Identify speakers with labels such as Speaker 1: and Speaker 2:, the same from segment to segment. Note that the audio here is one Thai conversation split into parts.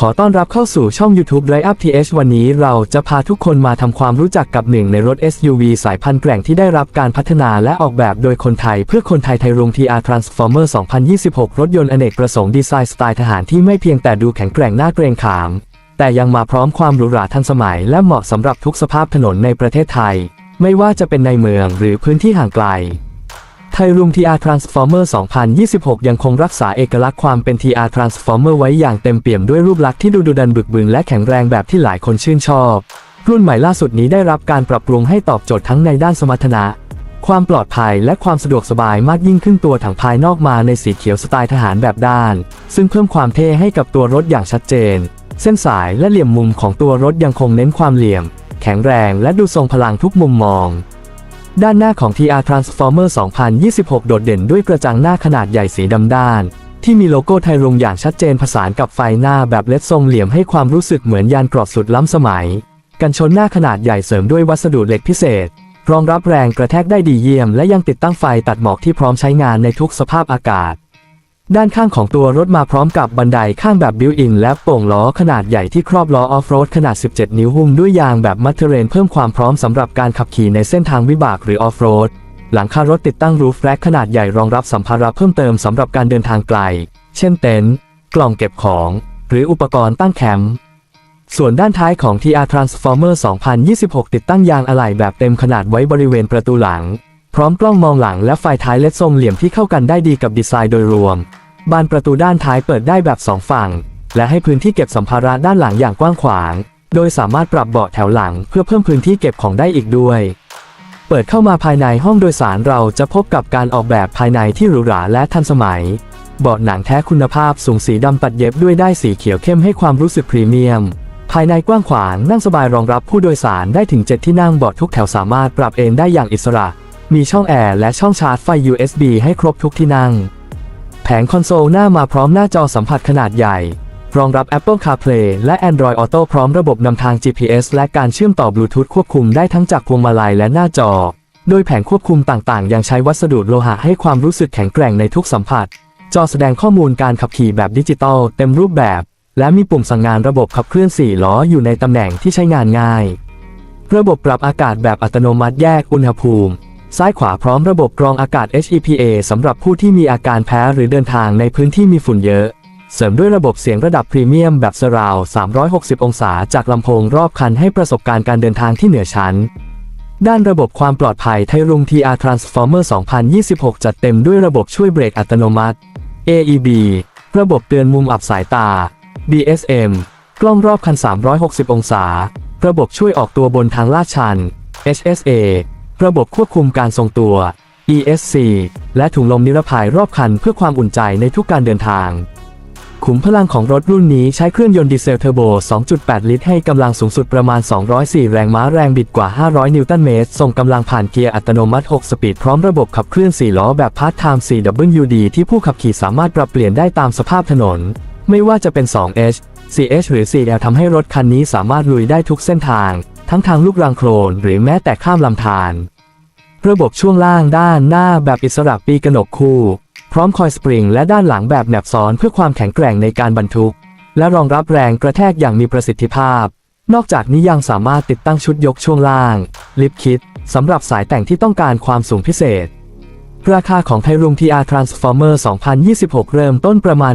Speaker 1: ขอต้อนรับเข้าสู่ช่อง YouTube Drive Up TH วันนี้เราจะพาทุกคนมาทำความรู้จักกับหนึ่งในรถ SUV สายพันธุ์แกร่งที่ได้รับการพัฒนาและออกแบบโดยคนไทย เพื่อคนไทยไทยรุง TR Transformer 2026 รถยนต์อเนกประสงค์ดีไซน์สไตล์ทหารที่ไม่เพียงแต่ดูแข็งแกร่งน่าเกรงขาม แต่ยังมาพร้อมความหรูหราทันสมัย และเหมาะสำหรับทุกสภาพถนนในประเทศไทย ไม่ว่าจะเป็นในเมืองหรือพื้นที่ห่างไกล ไทยรุง TR Transformer 2026 ยังคงรักษาเอกลักษณ์ความเป็น TR Transformer ไว้อย่างเต็มเปี่ยมด้วยรูปลักษณ์ที่ดูดุดันบึกบึนและแข็งแรงแบบที่หลายคนชื่นชอบ รุ่นใหม่ล่าสุดนี้ได้รับการปรับปรุงให้ตอบโจทย์ทั้งในด้านสมรรถนะ ความปลอดภัยและความสะดวกสบายมากยิ่งขึ้นตัวถังภายนอกมาในสีเขียวสไตล์ทหารแบบด้าน ซึ่งเพิ่มความเท่ให้กับตัวรถอย่างชัดเจน เส้นสายและเหลี่ยมมุมของตัวรถยังคงเน้นความเหลี่ยม แข็งแรงและดูทรงพลังทุกมุมมอง ด้านหน้าของ TR Transformer 2026 โดดเด่นด้วยกระจังหน้าขนาดใหญ่สีดำด้าน ที่มีโลโก้ไทยรงอย่างชัดเจนผสานกับไฟหน้าแบบเลดทรงเหลี่ยมให้ความรู้สึกเหมือนยานเกรอบสุดล้ำสมัย กันชนหน้าขนาดใหญ่เสริมด้วยวัสดุเหล็กพิเศษ รองรับแรงกระแทกได้ดีเยี่ยม และยังติดตั้งไฟตัดหมอกที่พร้อมใช้งานในทุกสภาพอากาศ ด้านข้างของตัวรถมาพร้อมกับบันไดข้างแบบบิวอินและโป่งล้อขนาดใหญ่ที่ครอบล้อออฟโรดขนาด 17 นิ้วหุ้มด้วยยางแบบมัตเตอร์เรนเพิ่มความพร้อมสำหรับการขับขี่ในเส้นทางวิบากหรือออฟโรด หลังคารถติดตั้งรูฟแร็คขนาดใหญ่รองรับสัมภาระเพิ่มเติมสำหรับการเดินทางไกล เช่นเต็นท์กล่องเก็บของ หรืออุปกรณ์ตั้งแคมป์ส่วนด้านท้ายของ TR Transformer 2026 ติดตั้งยางอะไหล่แบบเต็มขนาดไว้บริเวณประตูหลัง พร้อมกล้องมองหลังและไฟท้ายเลดทรงเหลี่ยมที่เข้ากันได้ดีกับดีไซน์โดยรวม บานประตูด้านท้ายเปิดได้แบบสองฝั่ง และให้พื้นที่เก็บสัมภาระด้านหลังอย่างกว้างขวาง โดยสามารถปรับเบาะแถวหลังเพื่อเพิ่มพื้นที่เก็บของได้อีกด้วย เปิดเข้ามาภายในห้องโดยสารเราจะพบกับการออกแบบภายในที่หรูหราและทันสมัย เบาะหนังแท้คุณภาพสูงสีดำตัดเย็บด้วยได้ายสีเขียวเข้มให้ความรู้สึกพรีเมียมภายในกว้างขวางนั่งสบายรองรับผู้โดยสารได้ถึง 7 ที่นั่งเบาะทุกแถวสามารถปรับเอนได้อย่างอิสระ มีช่องแอร์และช่องชาร์จไฟ USB ให้ครบทุกที่นั่ง แผงคอนโซลหน้ามาพร้อมหน้าจอสัมผัสขนาดใหญ่ รองรับ Apple CarPlay และ Android Auto พร้อมระบบนำทาง GPS และการเชื่อมต่อบลูทูธควบคุมได้ทั้งจากพวงมาลัยและหน้าจอ โดยแผงควบคุมต่างๆ ยังใช้วัสดุโลหะให้ความรู้สึกแข็งแกร่งในทุกสัมผัส จอแสดงข้อมูลการขับขี่แบบดิจิตอลเต็มรูปแบบ และมีปุ่มสั่งงานระบบขับเคลื่อน4ล้ออยู่ในตำแหน่งที่ใช้งานง่าย ระบบปรับอากาศแบบอัตโนมัติแยกอุณหภูมิ ซ้ายขวาพร้อมระบบกรองอากาศ HEPA สำหรับผู้ที่มีอาการแพ้หรือเดินทางในพื้นที่มีฝุ่นเยอะ เสริมด้วยระบบเสียงระดับพรีเมียมแบบสราว 360 องศาจากลำโพงรอบคันให้ประสบการณ์การเดินทางที่เหนือชั้น ด้านระบบความปลอดภัยไทยรุง TR Transformer 2026 จัดเต็มด้วยระบบช่วยเบรกอัตโนมัติ AEB ระบบเตือนมุมอับสายตา BSM กล้องรอบคัน 360 องศา ระบบช่วยออกตัวบนทางลาดชัน HSA ระบบควบคุมการทรงตัว ESC และถุงลมนิรภัยรอบคันเพื่อความอุ่นใจในทุกการเดินทาง ขุมพลังของรถรุ่นนี้ใช้เครื่องยนต์ดีเซลเทอร์โบ 2.8 ลิตรให้กำลังสูงสุดประมาณ 204 แรงม้าแรงบิดกว่า 500 นิวตันเมตร ส่งกำลังผ่านเกียร์อัตโนมัติ 6 สปีด พร้อมระบบขับเคลื่อน 4 ล้อแบบพาร์ทไทม์ 4WD ที่ผู้ขับขี่สามารถปรับเปลี่ยนได้ตามสภาพถนน ไม่ว่าจะเป็น 2H 4H หรือ 4L ทำให้รถคันนี้สามารถลุยได้ทุกเส้นทาง ทั้งทางลูกรังโคลนหรือแม้แต่ข้ามลำธารระบบช่วงล่างด้านหน้าแบบอิสระปีกระหนกคู่ พร้อมคอยสปริงและด้านหลังแบบแหนบซ้อนเพื่อความแข็งแกร่งในการบรรทุก และรองรับแรงกระแทกอย่างมีประสิทธิภาพ นอกจากนี้ยังสามารถติดตั้งชุดยกช่วงล่าง ลิฟต์คิดสำหรับสายแต่งที่ต้องการความสูงพิเศษ ราคาของไทรุง TR Transformer 2026 เริ่มต้นประมาณ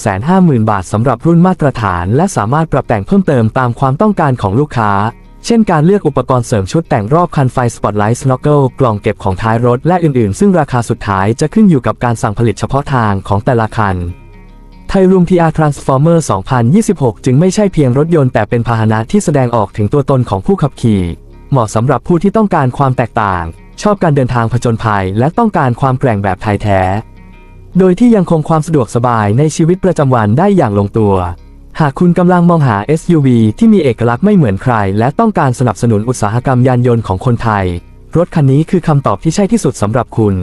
Speaker 1: 1,650,000 บาทสำหรับรุ่นมาตรฐาน และสามารถปรับแต่งเพิ่มเติมตามความต้องการของลูกค้า เช่นการเลือกอุปกรณ์เสริมชุดแต่งรอบคันไฟสปอตไลท์สโนว์เกิลกล่องเก็บของท้ายรถและอื่นๆ ซึ่งราคาสุดท้ายจะขึ้นอยู่กับการสั่งผลิตเฉพาะทางของแต่ละคันไทยรุง TR Transformer 2026 จึงไม่ใช่เพียงรถยนต์แต่เป็นพาหนะที่แสดงออกถึงตัวตนของผู้ขับขี่ เหมาะสำหรับผู้ที่ต้องการความแตกต่าง ชอบการเดินทางผจญภัย และต้องการความแกร่งแบบไทยแท้ โดยที่ยังคงความสะดวกสบายในชีวิตประจำวันได้อย่างลงตัว หากคุณกำลังมองหา SUV ที่มีเอกลักษณ์ไม่เหมือนใคร และต้องการสนับสนุนอุตสาหกรรมยานยนต์ของคนไทย รถคันนี้คือคำตอบที่ใช่ที่สุดสำหรับคุณ